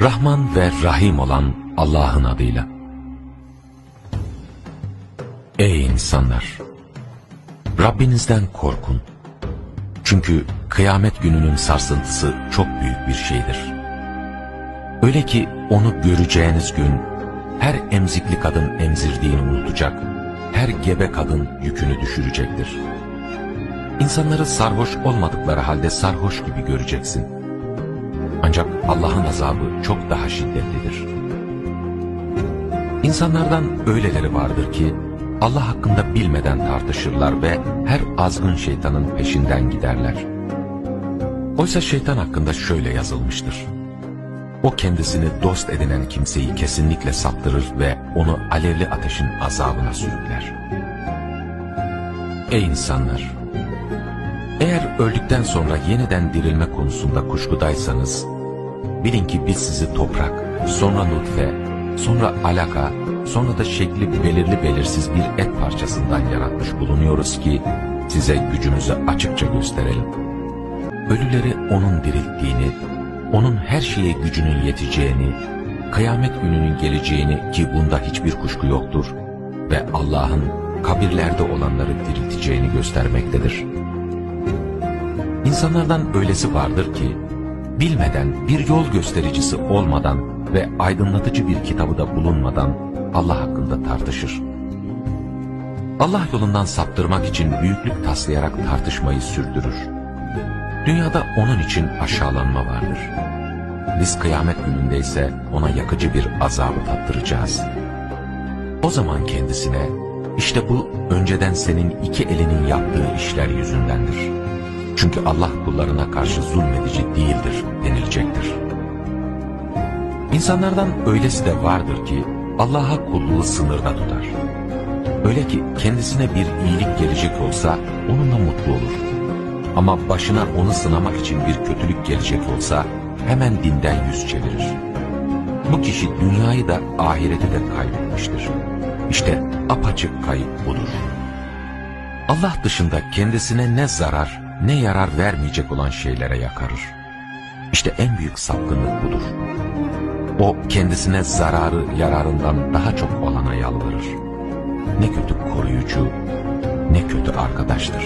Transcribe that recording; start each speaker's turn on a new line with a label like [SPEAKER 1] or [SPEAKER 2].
[SPEAKER 1] Rahman ve Rahim olan Allah'ın adıyla. Ey insanlar! Rabbinizden korkun. Çünkü kıyamet gününün sarsıntısı çok büyük bir şeydir. Öyle ki onu göreceğiniz gün her emzikli kadın emzirdiğini unutacak, her gebe kadın yükünü düşürecektir. İnsanları sarhoş olmadıkları halde sarhoş gibi göreceksin. Ancak Allah'ın azabı çok daha şiddetlidir. İnsanlardan öyleleri vardır ki Allah hakkında bilmeden tartışırlar ve her azgın şeytanın peşinden giderler. Oysa şeytan hakkında şöyle yazılmıştır. O kendisini dost edinen kimseyi kesinlikle saptırır ve onu alevli ateşin azabına sürükler. Ey insanlar! Öldükten sonra yeniden dirilme konusunda kuşkudaysanız, bilin ki biz sizi toprak, sonra nutfe, sonra alaka, sonra da şekli belirli belirsiz bir et parçasından yaratmış bulunuyoruz ki, size gücümüzü açıkça gösterelim. Ölüleri O'nun dirilttiğini, O'nun her şeye gücünün yeteceğini, kıyamet gününün geleceğini ki bunda hiçbir kuşku yoktur ve Allah'ın kabirlerde olanları dirilteceğini göstermektedir. İnsanlardan öylesi vardır ki, bilmeden bir yol göstericisi olmadan ve aydınlatıcı bir kitabı da bulunmadan Allah hakkında tartışır. Allah yolundan saptırmak için büyüklük taslayarak tartışmayı sürdürür. Dünyada onun için aşağılanma vardır. Biz kıyamet gününde ise ona yakıcı bir azabı tattıracağız. O zaman kendisine, işte bu önceden senin iki elinin yaptığı işler yüzündendir. Çünkü Allah kullarına karşı zulmedici değildir denilecektir. İnsanlardan öylesi de vardır ki Allah'a kulluğu sınırda tutar. Öyle ki kendisine bir iyilik gelecek olsa onunla mutlu olur. Ama başına onu sınamak için bir kötülük gelecek olsa hemen dinden yüz çevirir. Bu kişi dünyayı da ahireti de kaybetmiştir. İşte apaçık kayıp budur. Allah dışında kendisine ne zarar ne yarar vermeyecek olan şeylere yakarır. İşte en büyük sapkınlık budur. O kendisine zararı yararından daha çok olana yalvarır. Ne kötü koruyucu, ne kötü arkadaştır.